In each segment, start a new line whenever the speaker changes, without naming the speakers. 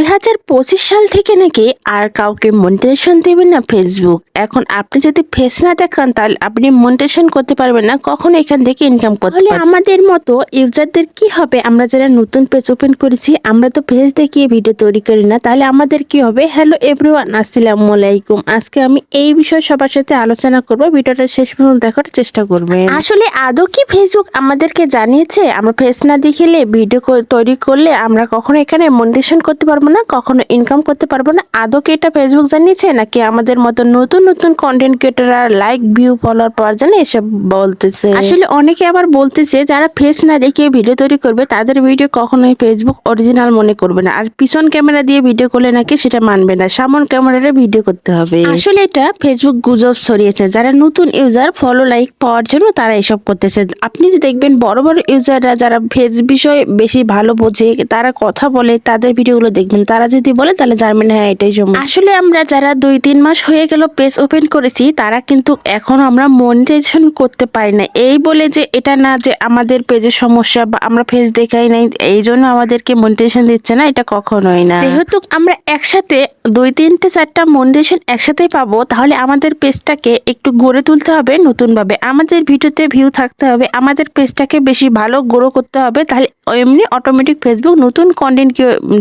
দুই হাজার পঁচিশ সাল থেকে নাকি আর কাউকে মনিটাইজেশন দেবেন না ফেসবুক এখন আপনি যদি ফেস না দেখান তাহলে আপনি মনিটাইজেশন করতে পারবেন না কখনো এখান থেকে ইনকাম করতে
তাহলে
পারবেন
আমাদের মতো ইউজারদের কি হবে? আমরা যারা নতুন পেজ ওপেন করেছি আমরা তো ফেস দেখিয়ে ভিডিও তৈরি করি না তাহলে আমাদের কি হবে? হ্যালো এভরিওয়ান আসসালামু আলাইকুম। আজকে আমি এই বিষয়ে সবার সাথে আলোচনা করব ভিডিওটা শেষ পর্যন্ত দেখার চেষ্টা করবেন।
আসলে আদৌ কি ফেসবুক আমাদেরকে জানিয়েছে? আমরা ফেস না দেখিলে ভিডিও তৈরি করলে আমরা কখনো এখানে মনিটাইজেশন করতে পারব না কখনো ইনকাম করতে পারব না। আদৌ কি এটা ফেসবুক জানিয়েছে নাকি আমাদের মতো নতুন নতুন কন্টেন্ট ক্রিয়েটাররা লাইক ভিউ ফলোয়ার পাওয়ার জন্য এসব বলতেছে?
আসলে অনেকে আবার বলতেছে যারা ফেস না দেখিয়ে ভিডিও তৈরি করবে তাদের ভিডিও কখনোই ফেসবুক অরিজিনাল মনে করবে না। আর পিছন ক্যামেরা দিয়ে ভিডিও করলে নাকি সেটা মানবে না। সামন ক্যামেরারে ভিডিও করতে হবে। আসলে এটা ফেসবুক গুজব ছড়িয়েছে। যারা নতুন ইউজার ফলো লাইক পাওয়ার জন্য তারা এসব করতেছে। আপনি দেখবেন বড় বড় ইউজাররা যারা ফেস বিষয়ে বেশি ভালো বোঝে তারা কথা বলে তাদের ভিডিওগুলো দেখবেন। তারা যদি বলে তাহলে জানবেন হ্যাঁ এটাই সময় আসলে আমরা যারা দুই তিন মাস হয়ে গেল পেজ ওপেন করেছি তারা কিন্তু এখন আমরা মনিটাইজেশন করতে পারি না এই বলে যে এটা না যে আমাদের পেজের সমস্যা বা আমরা ফেস দেখাই নাই এই জন্য আমাদেরকে মনিটাইজেশন দিচ্ছে না এটা কখনোই না। যেহেতু আমরা একসাথে দুই তিনটে চারটা মনিটাইজেশন একসাথে পাবো তাহলে আমাদের পেজটাকে একটু গড়ে তুলতে হবে নতুনভাবে। আমাদের ভিডিওতে ভিউ থাকতে হবে আমাদের পেজটাকে বেশি ভালো গ্রো করতে হবে তাহলে এমনি অটোমেটিক ফেসবুক নতুন কন্টেন্ট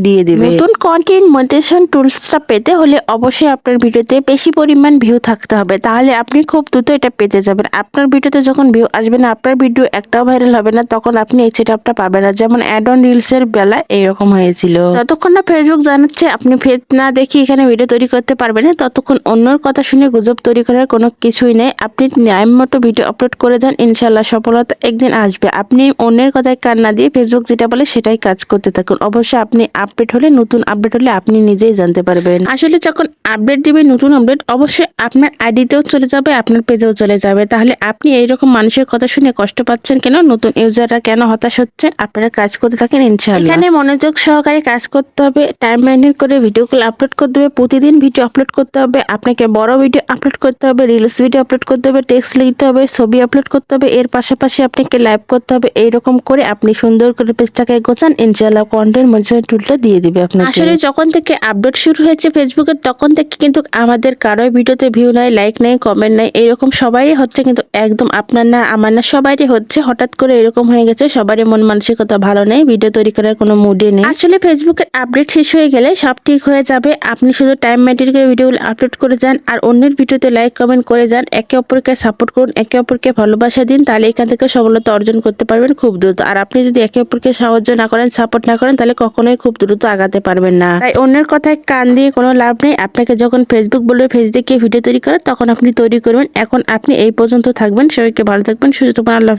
দিয়ে দেবে। নতুন কন্টেন্ট মনিটাইজেশন টুলসটা পেতে হলে অবশ্যই আপনার ভিডিওতে বেশি পরিমাণ ভিউ থাকতে হবে। তাহলে আপনি খুব দ্রুত এটা পেতে যাবেন। আপনার ভিডিওতে যখন ভিউ আসবে না, আপনার ভিডিও একটাও ভাইরাল হবে না, তখন আপনি এই সেটআপটা পাবেন না। যেমন অ্যাড অন রিলসের বেলা এইরকম হয়েছিল। যতক্ষণ না ফেসবুক জানাচ্ছে, আপনি ফেস না দেখে এখানে ভিডিও তৈরি করতে পারবেন না, ততক্ষণ অন্যর কথা শুনে গুজব তৈরি করার কোনো কিছুই নেই। আপনি ন্যায় মতো ভিডিও আপলোড করে যান ইনশাল্লাহ সফলতা একদিন আসবে। আপনি অন্যের কথায় কান না দিয়ে ফেসবুক যেটা বলে সেটাই কাজ করতে থাকুন। অবশ্যই আপনি আপডেট হলে নতুন আপডেট হলে আপনি নিজেই জানতে পারবেন। আসলে যখন আপডেট দিবে নতুন আপডেট অবশ্যই আপনার আইডিতেও চলে যাবে, আপনার পেজেও চলে যাবে। তাহলে আপনি এইরকম মানুষের কথা শুনে কষ্ট পাচ্ছেন কেন? নতুন ইউজাররা কেন হতাশ হচ্ছেন? আপনারা কাজ করতে থাকেন, ইনশাআল্লাহ। এখানে মনোযোগ সহকারে কাজ করতে হবে টাইম মেনটেন করে ভিডিওগুলো আপলোড করতে হবে, প্রতিদিন ভিডিও আপলোড করতে হবে, আপনাকে বড় ভিডিও আপলোড করতে হবে রিলস ভিডিও আপলোড করতে হবে টেক্সট লিখতে হবে, ছবি আপলোড করতে হবে, এর পাশাপাশি আপনাকে লাইভ করতে হবে, এইরকম করে আপনি সুন্দর করে পেজটাকে গোছান, ইনশাআল্লাহ কন্টেন্ট মনিটরিং টুলটা দিয়ে দিবে আপনাকে। আসলে যখন থেকে আপডেট শুরু হয়েছে ফেসবুকে তখন থেকে কিন্তু আমাদের কারোর ভিডিওতে ভিউ নাই লাইক নাই কমেন্ট নাই এরকম সবাই হচ্ছে কিন্তু একদম আপনার না আমার না সবারই হচ্ছে। হঠাৎ করে এরকম হয়ে গেছে সবারই মন মানসিকতা ভালো নেই ভিডিও তৈরি করার কোনো মুডে নেই। আসলে ফেসবুকের আপডেট শেষ হয়ে গেলে সব ঠিক হয়ে যাবে। আপনি শুধু টাইম মেনটেন করে ভিডিওগুলো আপলোড করে যান আর অন্যের ভিডিওতে লাইক কমেন্ট করে যান। একে অপরকে সাপোর্ট করুন একে অপরকে ভালোবাসা দিন তাহলে এখান থেকে সফলতা অর্জন করতে পারবেন খুব দ্রুত। আর আপনি যদি একে অপরকে সাহায্য না করেন সাপোর্ট না করেন তাহলে কখনোই খুব দ্রুত আগাতে পারবেন না। তাই অন্যের কথায় কান দিয়ে কোনো লাভ নেই। আপনাকে যখন ফেসবুক বলবে ফেসবুক ভিডিও তৈরি করে, তখন আপনি তৈরি করবেন। এখন আপনি এই পর্যন্ত থাকবেন। সবাইকে ভালো থাকবেন। সুস্থ আল্লাহ